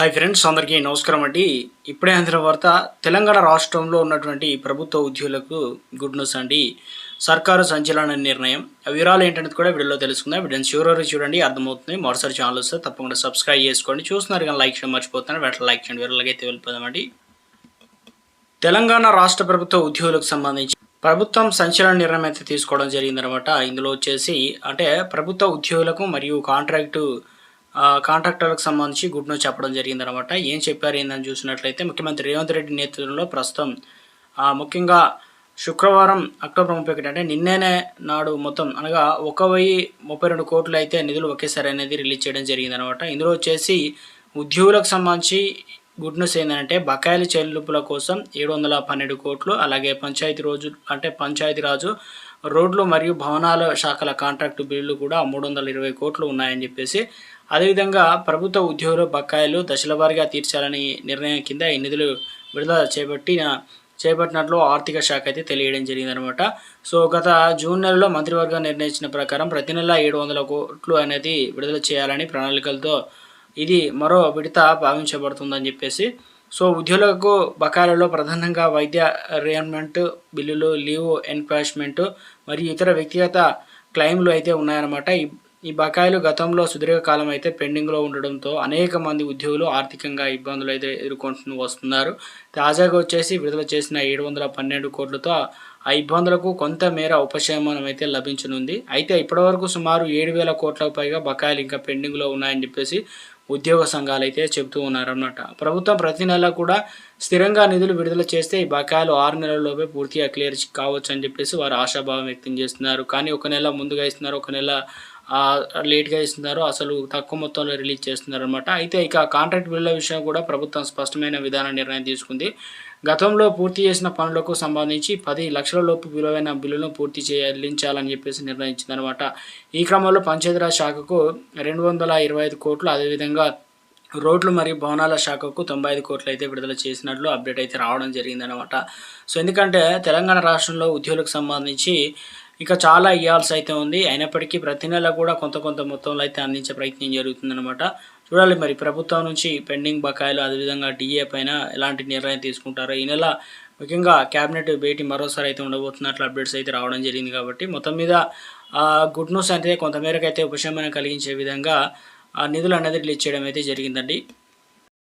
Hi friends అందరికీ నమస్కారం అండి. ఇప్పుడే అందిన వార్త తెలంగాణ రాష్ట్రంలో ఉన్నటువంటి ప్రభుత్వ ఉద్యోగులకు గుడ్ న్యూస్ అండి. సర్కారు సంచలన నిర్ణయం. ఆ వివరాలు ఏంటనేది కూడా వీడియోలో తెలుసుకుందాం. వీడియోని చివరి చూడండి అర్థమవుతుంది. మరోసారి ఛానల్ వస్తే తప్పకుండా సబ్స్క్రైబ్ చేసుకోండి. చూస్తున్నారు కానీ లైక్ చేయడం మర్చిపోతాను వెంటనే లైక్ చేయండి. వివరాలకి అయితే వెళ్ళిపోదామండి తెలంగాణ రాష్ట్ర ప్రభుత్వ ఉద్యోగులకు సంబంధించి ప్రభుత్వం సంచలన నిర్ణయం అయితే తీసుకోవడం జరిగిందనమాట ఇందులో వచ్చేసి అంటే ప్రభుత్వ ఉద్యోగులకు మరియు కాంట్రాక్టు కాంట్రాక్టర్లకు సంబంధించి గుడ్ న్యూస్ చెప్పడం జరిగిందనమాట ఏం చెప్పారు ఏందని చూసినట్లయితే ముఖ్యమంత్రి రేవంత్ రెడ్డి నేతృత్వంలో ప్రస్తుతం ముఖ్యంగా శుక్రవారం అక్టోబర్ ముప్పై ఒకటి అంటే నిన్నేనే నాడు మొత్తం అనగా ఒక వెయ్యి ముప్పై రెండు కోట్లు అయితే నిధులు ఒకేసారి అనేది రిలీజ్ చేయడం జరిగిందనమాట ఇందులో వచ్చేసి ఉద్యోగులకు సంబంధించి గుడ్ న్యూస్ ఏంటంటే బకాయిల చెల్లింపుల కోసం ఏడు వందల పన్నెండు కోట్లు అలాగే పంచాయతీ రోజు అంటే పంచాయతీ రాజు రోడ్లు మరియు భవనాల శాఖల కాంట్రాక్టు బిల్లులు కూడా మూడు వందల ఇరవై కోట్లు ఉన్నాయని చెప్పేసి అదేవిధంగా ప్రభుత్వ ఉద్యోగుల బకాయిలు దశల వారీగా తీర్చాలని నిర్ణయం కింద ఈ నిధులు విడుదల చేపట్టిన చేపట్టినట్లు ఆర్థిక శాఖ అయితే తెలియడం జరిగిందనమాట. సో గత జూన్ నెలలో మంత్రివర్గం నిర్ణయించిన ప్రకారం ప్రతి నెల ఏడు వందల కోట్లు అనేది విడుదల చేయాలని ప్రణాళికలతో ఇది మరో విడత భావించబడుతుందని చెప్పేసి. సో ఉద్యోగులకు బకాయిలలో ప్రధానంగా వైద్య రియన్మెంట్ బిల్లులు లీవ్ ఎన్కాష్మెంట్ మరియు ఇతర వ్యక్తిగత క్లెయిమ్లు అయితే ఉన్నాయన్నమాట. ఈ బకాయిలు గతంలో సుదీర్ఘకాలం అయితే పెండింగ్లో ఉండడంతో అనేక మంది ఉద్యోగులు ఆర్థికంగా ఇబ్బందులు అయితే ఎదుర్కొంటూ వస్తున్నారు. తాజాగా వచ్చేసి విడుదల చేసిన ఏడు వందల పన్నెండు కోట్లతో ఆ ఇబ్బందులకు కొంత మేర ఉపశమనం అయితే లభించనుంది. అయితే ఇప్పటివరకు సుమారు ఏడు వేల కోట్లకు పైగా బకాయిలు ఇంకా పెండింగ్లో ఉన్నాయని చెప్పేసి ఉద్యోగ సంఘాలు అయితే చెబుతూ ఉన్నారన్నమాట. ప్రభుత్వం ప్రతి నెల కూడా స్థిరంగా నిధులు విడుదల చేస్తే ఈ బకాయిలు ఆరు నెలల్లోపే పూర్తిగా క్లియర్ కావచ్చు అని చెప్పేసి వారు ఆశాభావం వ్యక్తం చేస్తున్నారు. కానీ ఒక నెల ముందుగా ఇస్తున్నారు ఒక నెల లేట్గా ఇస్తున్నారు అసలు తక్కువ మొత్తంలో రిలీజ్ చేస్తున్నారు అనమాట అయితే ఇక కాంట్రాక్ట్ బిల్లుల విషయం కూడా ప్రభుత్వం స్పష్టమైన విధాన నిర్ణయం తీసుకుంది. గతంలో పూర్తి చేసిన పనులకు సంబంధించి పది లక్షల లోపు విలువైన బిల్లులను పూర్తి చెల్లించాలని చెప్పేసి నిర్ణయించిందనమాట ఈ క్రమంలో పంచాయతీరాజ్ శాఖకు రెండు వందల ఇరవై ఐదు కోట్లు అదేవిధంగా రోడ్లు మరియు భవనాల శాఖకు తొంభై ఐదు కోట్లు అయితే విడుదల చేసినట్లు అప్డేట్ అయితే రావడం జరిగిందనమాట సో ఎందుకంటే తెలంగాణ రాష్ట్రంలో ఉద్యోగులకు సంబంధించి ఇంకా చాలా ఇవ్వాల్సి అయితే ఉంది. అయినప్పటికీ ప్రతి నెల కూడా కొంత కొంత మొత్తంలో అయితే అందించే ప్రయత్నం జరుగుతుందన్నమాట. చూడాలి మరి ప్రభుత్వం నుంచి పెండింగ్ బకాయిలు అదేవిధంగా డిఏ పైన ఎలాంటి నిర్ణయం తీసుకుంటారో. ఈ నెల ముఖ్యంగా క్యాబినెట్ భేటీ మరోసారి అయితే ఉండబోతున్నట్లు అప్డేట్స్ అయితే రావడం జరిగింది కాబట్టి మొత్తం మీద గుడ్ న్యూస్ అంటే కొంతమేరకు అయితే ఉపశమనం కలిగించే విధంగా ఆ నిధులు అనేది రిలీజ్ చేయడం అయితే జరిగిందండి.